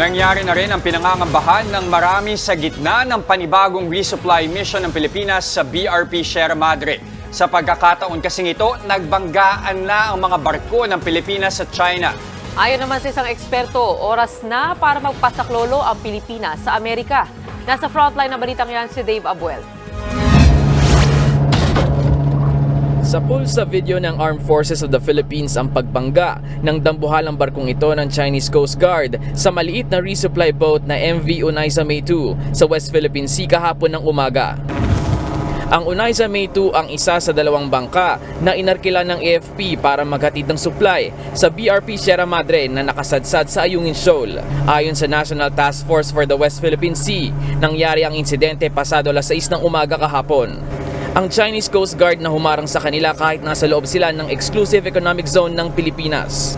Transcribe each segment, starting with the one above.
Nangyari na rin ang pinangangambahan ng marami sa gitna ng panibagong resupply mission ng Pilipinas sa BRP Sierra Madre. Sa pagkakataon kasing ito, nagbanggaan na ang mga barko ng Pilipinas sa China. Ayon naman sa isang eksperto, oras na para magpasaklolo ang Pilipinas sa Amerika. Nasa frontline ng balitang yan si Dave Abuel. Sa pulsa video ng Armed Forces of the Philippines ang pagbangga ng dambuhalang barkong ito ng Chinese Coast Guard sa maliit na resupply boat na MV Unaiza May 2 sa West Philippine Sea kahapon ng umaga. Ang Unaiza May 2 ang isa sa dalawang bangka na inarkila ng AFP para maghatid ng supply sa BRP Sierra Madre na nakasadsad sa Ayungin Shoal. Ayon sa National Task Force for the West Philippine Sea, nangyari ang insidente pasado alas 6 ng umaga kahapon. Ang Chinese Coast Guard na humarang sa kanila kahit nasa loob sila ng Exclusive Economic Zone ng Pilipinas.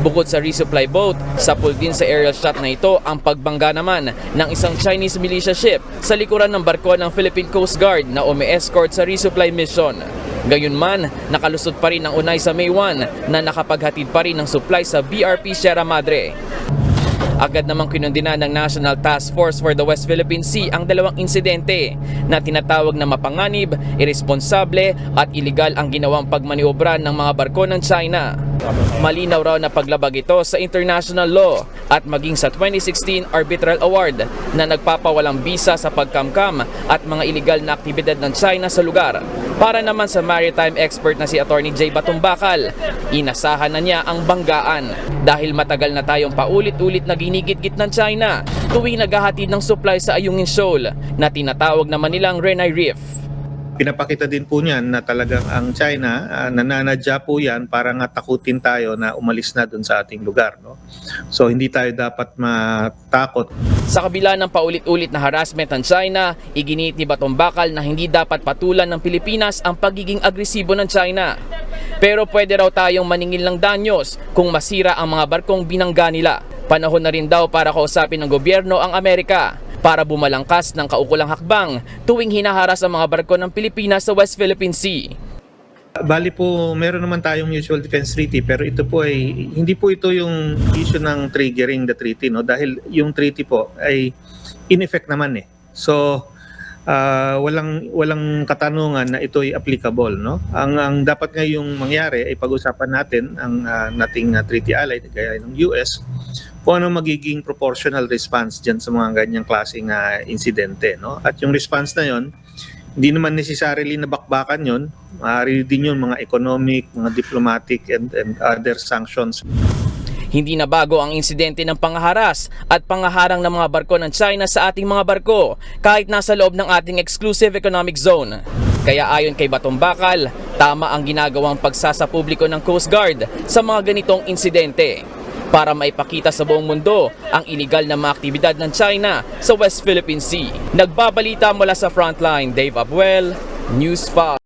Bukod sa resupply boat, sapul din sa aerial shot na ito ang pagbangga naman ng isang Chinese militia ship sa likuran ng barko ng Philippine Coast Guard na umi-escort sa resupply mission. Gayunman, nakalusot pa rin ang unay sa May 1 na nakapaghatid pa rin ng supply sa BRP Sierra Madre. Agad namang kinundina ng National Task Force for the West Philippine Sea ang dalawang insidente na tinatawag na mapanganib, irresponsable at iligal ang ginawang pagmaniobra ng mga barko ng China. Malinaw raw na paglabag ito sa international law at maging sa 2016 Arbitral Award na nagpapawalang bisa sa pagkamkam at mga iligal na aktibidad ng China sa lugar. Para naman sa maritime expert na si Attorney Jay Batumbakal, inasahan na niya ang banggaan dahil matagal na tayong paulit-ulit na ginigit-git ng China tuwing naghahatid ng supply sa Ayungin Shoal na tinatawag naman nilang Renai Reef. Pinapakita din po niyan na talagang ang China uh, nananadya po yan para nga takutin tayo na umalis na dun sa ating lugar. No? So hindi tayo dapat matakot. Sa kabila ng paulit-ulit na harassment ng China, iginit ni Batumbakal na hindi dapat patulan ng Pilipinas ang pagiging agresibo ng China. Pero pwede raw tayong maningil ng danyos kung masira ang mga barkong binangga nila. Panahon na rin daw para kausapin ng gobyerno ang Amerika para bumalangkas ng kaukulang hakbang tuwing hinaharas ang mga barko ng Pilipinas sa West Philippine Sea. Bali po, meron naman tayong mutual defense treaty pero ito po ay hindi po ito yung issue ng triggering the treaty no dahil yung treaty po ay in effect naman eh. So ah, walang walang katanungan na ito ay applicable no. Ang ang dapat ngayong mangyari ay pag-usapan natin ang ah, nating ah, treaty ally gaya ng US kung ano magiging proportional response diyan sa mga ganyang klaseng ah, insidente no. At yung response na yon hindi naman necessarily na bakbakan yon. Maaari din yun mga economic, mga diplomatic and, and other sanctions. Hindi na bago ang insidente ng pangaharas at pangaharang ng mga barko ng China sa ating mga barko kahit nasa loob ng ating exclusive economic zone. Kaya ayon kay Batong Bakal, tama ang ginagawang pagsasapubliko ng Coast Guard sa mga ganitong insidente para maipakita sa buong mundo ang iligal na mga aktibidad ng China sa West Philippine Sea. Nagbabalita mula sa frontline, Dave Abuel, News 5.